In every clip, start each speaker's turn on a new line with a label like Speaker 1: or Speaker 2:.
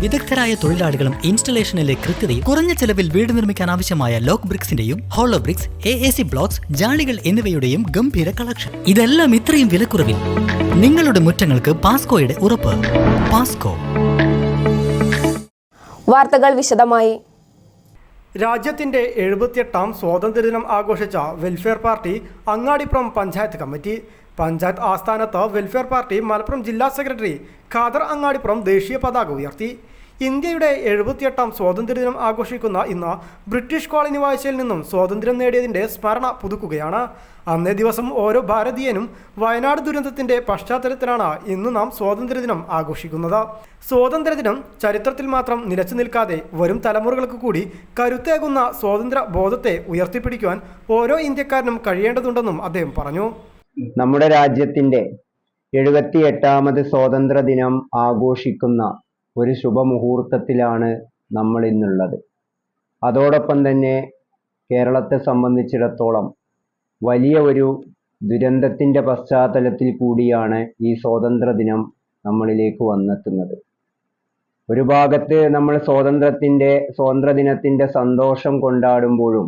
Speaker 1: വിദഗ്ധരായ തൊഴിലാളികളും ഇൻസ്റ്റലേഷനിലെ കൃത്യതയും കുറഞ്ഞ ചെലവിൽ വീട് നിർമ്മിക്കാൻ ആവശ്യമായ lock ബ്രിക്സിന്റെയും hollow bricks A A C blocks ജാളികൾ എന്നിവയുടെയും ഗംഭീര കളക്ഷൻ ഇതെല്ലാം ഇത്രയും വിലക്കുറവിൽ നിങ്ങളുടെ മുറ്റങ്ങൾക്ക് പാസ്കോയുടെ ഉറപ്പ്. പാസ്കോ
Speaker 2: വാർത്തകൾ വിശദമായി.
Speaker 3: രാജ്യത്തിന്റെ എഴുപത്തിയെട്ടാം സ്വാതന്ത്ര്യദിനം ആഘോഷിച്ച Welfare Party Angadippuram panchayat committee panchayat ആസ്ഥാനത്ത് വെൽഫെയർ പാർട്ടി മലപ്പുറം ജില്ലാ സെക്രട്ടറി ഖാദർ അങ്ങാടിപ്പുറം ദേശീയ പതാക ഉയർത്തി. ഇന്ത്യയുടെ എഴുപത്തിയെട്ടാം സ്വാതന്ത്ര്യദിനം ആഘോഷിക്കുന്ന ഇന്ന് ബ്രിട്ടീഷ് കോളനി വാഴ്ചയിൽ നിന്നും സ്വാതന്ത്ര്യം നേടിയതിന്റെ സ്മരണ പുതുക്കുകയാണ്. അന്നേ ദിവസം ഓരോ ഭാരതീയനും വയനാട് ദുരന്തത്തിന്റെ പശ്ചാത്തലത്തിലാണ് ഇന്ന് നാം സ്വാതന്ത്ര്യദിനം ആഘോഷിക്കുന്നത്. സ്വാതന്ത്ര്യദിനം ചരിത്രത്തിൽ മാത്രം നിലച്ചു നിൽക്കാതെ വരും തലമുറകൾക്ക് കൂടി കരുത്തേകുന്ന സ്വാതന്ത്ര്യ ബോധത്തെ ഉയർത്തിപ്പിടിക്കുവാൻ ഓരോ ഇന്ത്യക്കാരനും കഴിയേണ്ടതുണ്ടെന്നും അദ്ദേഹം പറഞ്ഞു.
Speaker 4: നമ്മുടെ രാജ്യത്തിന്റെ എഴുപത്തി എട്ടാമത് സ്വാതന്ത്ര്യ ദിനം ആഘോഷിക്കുന്ന ഒരു ശുഭമുഹൂർത്തത്തിലാണ് നമ്മൾ ഇന്നുള്ളത്. അതോടൊപ്പം തന്നെ കേരളത്തെ സംബന്ധിച്ചിടത്തോളം വലിയ ഒരു ദുരന്തത്തിന്റെ പശ്ചാത്തലത്തിൽ കൂടിയാണ് ഈ സ്വാതന്ത്ര്യ ദിനം നമ്മളിലേക്ക് വന്നെത്തുന്നത്. ഒരു ഭാഗത്ത് നമ്മൾ സ്വാതന്ത്ര്യത്തിന്റെ സ്വാതന്ത്ര്യ ദിനത്തിന്റെ സന്തോഷം കൊണ്ടാടുമ്പോഴും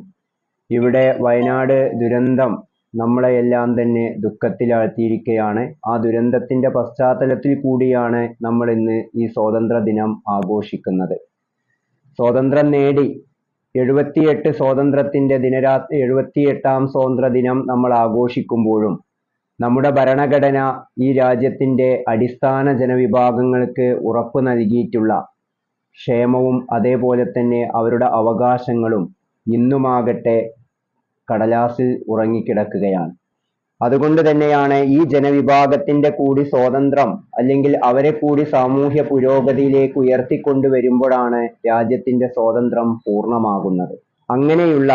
Speaker 4: ഇവിടെ വയനാട് ദുരന്തം നമ്മളെയെല്ലാം തന്നെ ദുഃഖത്തിലാഴ്ത്തിയിരിക്കുകയാണ് ആ ദുരന്തത്തിന്റെ പശ്ചാത്തലത്തിൽ കൂടിയാണ് നമ്മൾ ഇന്ന് ഈ സ്വാതന്ത്ര്യ ദിനം ആഘോഷിക്കുന്നത്. സ്വാതന്ത്ര്യം നേടി എഴുപത്തിയെട്ട് സ്വാതന്ത്ര്യത്തിന്റെ ദിനരാ എഴുപത്തിയെട്ടാം സ്വാതന്ത്ര്യ ദിനം നമ്മൾ ആഘോഷിക്കുമ്പോഴും നമ്മുടെ ഭരണഘടന ഈ രാജ്യത്തിന്റെ അടിസ്ഥാന ജനവിഭാഗങ്ങൾക്ക് ഉറപ്പ് നൽകിയിട്ടുള്ള ക്ഷേമവും അതേപോലെ തന്നെ അവരുടെ അവകാശങ്ങളും ഇന്നുമാകട്ടെ കടലാസിൽ ഉറങ്ങിക്കിടക്കുകയാണ്. അതുകൊണ്ട് തന്നെയാണ് ഈ ജനവിഭാഗത്തിന്റെ കൂടി സ്വാതന്ത്ര്യം അല്ലെങ്കിൽ അവരെ കൂടി സാമൂഹ്യ പുരോഗതിയിലേക്ക് ഉയർത്തിക്കൊണ്ടുവരുമ്പോഴാണ് രാജ്യത്തിന്റെ സ്വാതന്ത്ര്യം പൂർണമാകുന്നത്. അങ്ങനെയുള്ള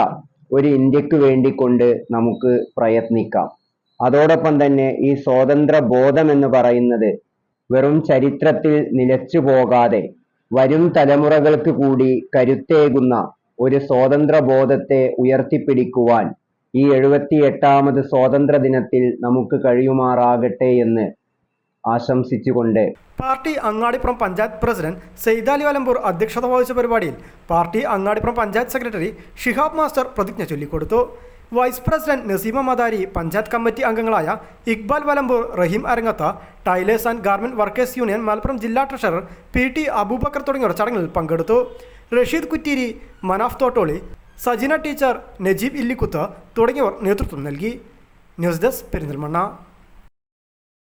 Speaker 4: ഒരു ഇന്ത്യയ്ക്ക് വേണ്ടിക്കൊണ്ട് നമുക്ക് പ്രയത്നിക്കാം. അതോടൊപ്പം തന്നെ ഈ സ്വാതന്ത്ര്യ ബോധം എന്ന് പറയുന്നത് വെറും ചരിത്രത്തിൽ നിലച്ചു പോകാതെ വരും തലമുറകൾക്ക് കൂടി കരുത്തേകുന്ന ഒരു സ്വാതന്ത്ര്യ ബോധത്തെ ഉയർത്തിപ്പിടിക്കുവാൻ ഈ എഴുപത്തി എട്ടാമത് സ്വാതന്ത്ര്യ ദിനത്തിൽ നമുക്ക് കഴിയുമാറാകട്ടെ എന്ന് ആശംസിച്ചുകൊണ്ട്
Speaker 3: പാർട്ടി അങ്ങാടിപ്പുറം പഞ്ചായത്ത് പ്രസിഡന്റ് സെയ്താലി വലമ്പൂർ അധ്യക്ഷത വഹിച്ച പരിപാടിയിൽ party Angadippuram panchayat secretary Shihab master പ്രതിജ്ഞ ചൊല്ലിക്കൊടുത്തു. Vice president Naseema Madari panchayat committee അംഗങ്ങളായ Iqbal Valambur Rahim Arangath tailors and garment workers union Malappuram ജില്ലാ ട്രഷറർ പി ടി അബൂബക്കർ തുടങ്ങിയവർ ചടങ്ങിൽ പങ്കെടുത്തു. റഷീദ് കുറ്റീരി മനാഫ് തോട്ടോളി സജിന ടീച്ചർ നജീബ് ഇല്ലിക്കുത്ത് തുടങ്ങിയവർ നേതൃത്വം നൽകി. News desk Perinthalmanna.